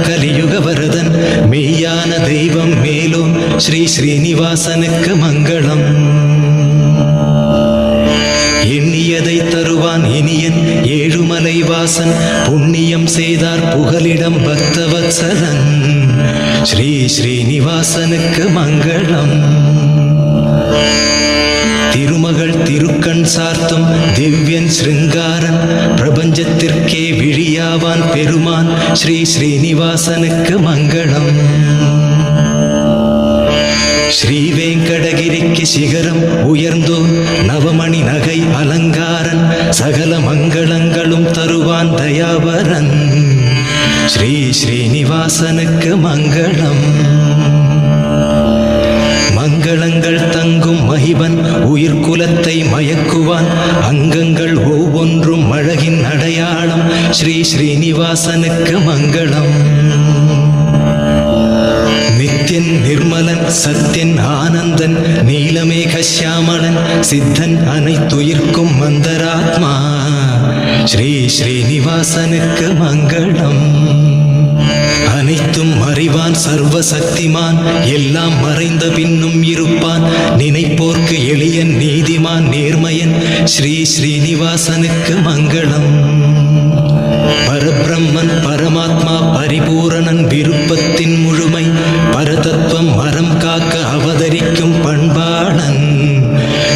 கலியுக வரதன் மெய்யான தெய்வம் மேலும் ஸ்ரீ ஸ்ரீனிவாசனுக்கு மங்களம். எண்ணியதை தருவான் இனியன் ஏழுமலை வாசன் புண்ணியம் செய்தார் புகலிடம் பக்தவத்சலன். ஸ்ரீ ஸ்ரீனிவாசனுக்கு மங்களம். திருமகள் திருக்கண் சார்த்தும் திவ்யன் சிருங்காரன் பிரபஞ்சத்திற்கே பெருமான் ஸ்ரீ ஸ்ரீனிவாசனுக்கு மங்களம். ஸ்ரீ வெங்கடகிரிக்கு சிகரம் உயர்ந்தோன் நவமணி நகை அலங்காரன் சகல மங்களங்களும் தருவான் தயாவரன். ஸ்ரீ ஸ்ரீனிவாசனுக்கு மங்களம். மங்களங்கள் தங்கும் மகிவன் உயிர்குலத்தை மயக்குவான் அங்கங்கள் ஓ அடையாளம். ஸ்ரீ ஸ்ரீனிவாசனுக்கு மங்களம். நித்யன் நிர்மலன் சத்யன் ஆனந்தன் நீலமேக சியாமளன் சித்தன் அனைத்துயிர்க்கும் மந்தராத்மா. ஸ்ரீ ஸ்ரீனிவாசனுக்கு மங்களம். அனைத்தும் அறிவான் சர்வ சக்திமான் எல்லாம் மறைந்த பின்னும் இருப்பான். நினைப்போர்க்கு எளியன் நீதிமான் நேர்மையன் ஸ்ரீ ஸ்ரீனிவாசனுக்கு மங்களம்.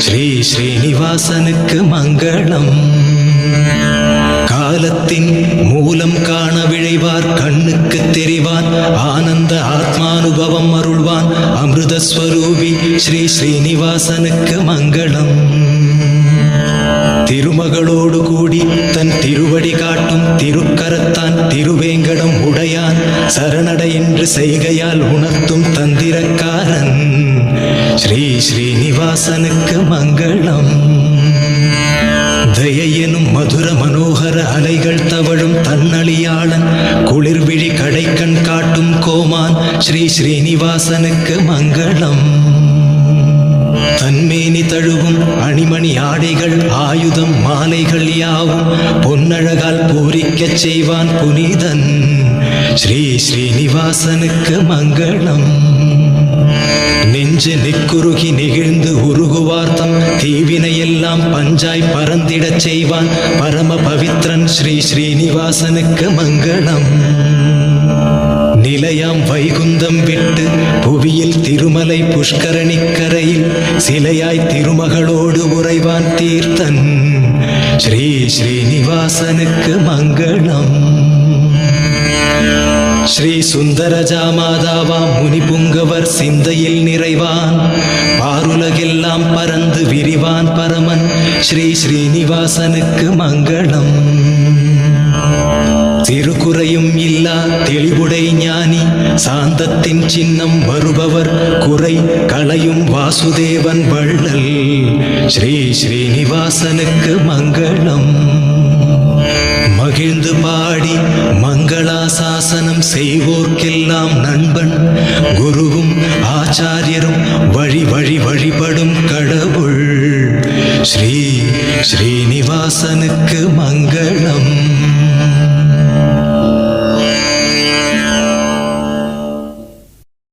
ஸ்ரீ ஸ்ரீனிவாசனுக்கு மங்களம். காலத்தின் மூலம் காண விழைவார் கண்ணுக்கு தெரிவான் ஆனந்த ஆத்மானுபவம் அருள்வான் அமிர்தஸ்வரூபி ஸ்ரீ ஸ்ரீனிவாசனுக்கு மங்களம். திருமகளோடு கூடி தன் திருவடி காட்டும் திருக்கரத்தான் திருவேங்கடம் உடையான் சரணடை என்று செய்கையால் உணர்த்தும் தந்திரக்காரன். ஸ்ரீ ஸ்ரீனிவாசனுக்கு மங்களம். தயை மதுர மனோகர அலைகள் தவழும் தன்னழியாளன் குளிர்விழி கடைக்கண் காட்டும் கோமான் ஸ்ரீ ஸ்ரீனிவாசனுக்கு மங்களம். தன்மேனி தழுவும் அணிமணி ஆடைகள் ஆயுதம் மாலைகள் யாவும் பொன்னழகால் பூரிக்கச் செய்வான் புனிதன். ஸ்ரீ ஸ்ரீனிவாசனுக்கு மங்களம். நெஞ்சு நெக்குருகி நெகிழ்ந்து உருகுவார்த்தம் தீவினையெல்லாம் பஞ்சாய் பறந்திடச் செய்வான் பரம பவித்ரன் ஸ்ரீ ஸ்ரீனிவாசனுக்கு மங்களம். நிலையாம் வைகுந்தம் விட்டு புவியில் திருமலை புஷ்கரணிக்கரையில் சிலையாய் திருமகளோடு உறைவான் தீர்த்தன். ஸ்ரீ ஸ்ரீனிவாசனுக்கு மங்களம். ஸ்ரீ சுந்தரஜா மாதாவாம் முனி புங்கவர் சிந்தையில் நிறைவான். பாருலகெல்லாம் பறந்து விரிவான் பரமன். ஸ்ரீ ஸ்ரீனிவாசனுக்கு மங்களம். திருக்குறையும் இல்லா தெளிவுடை ஞானி. சாந்தத்தின் சின்னம் வருபவர் குறை களையும் வாசுதேவன் வள்ளல். ஸ்ரீ ஸ்ரீனிவாசனுக்கு மங்களம். மகிழ்ந்து பாடி மங்களாசாசனம் செய்வோர்க்கெல்லாம் நண்பன். குருவும் ஆச்சாரியரும் வழி வழி வழிபடும் கடவுள். ஸ்ரீ ஸ்ரீனிவாசனுக்கு மங்களம்.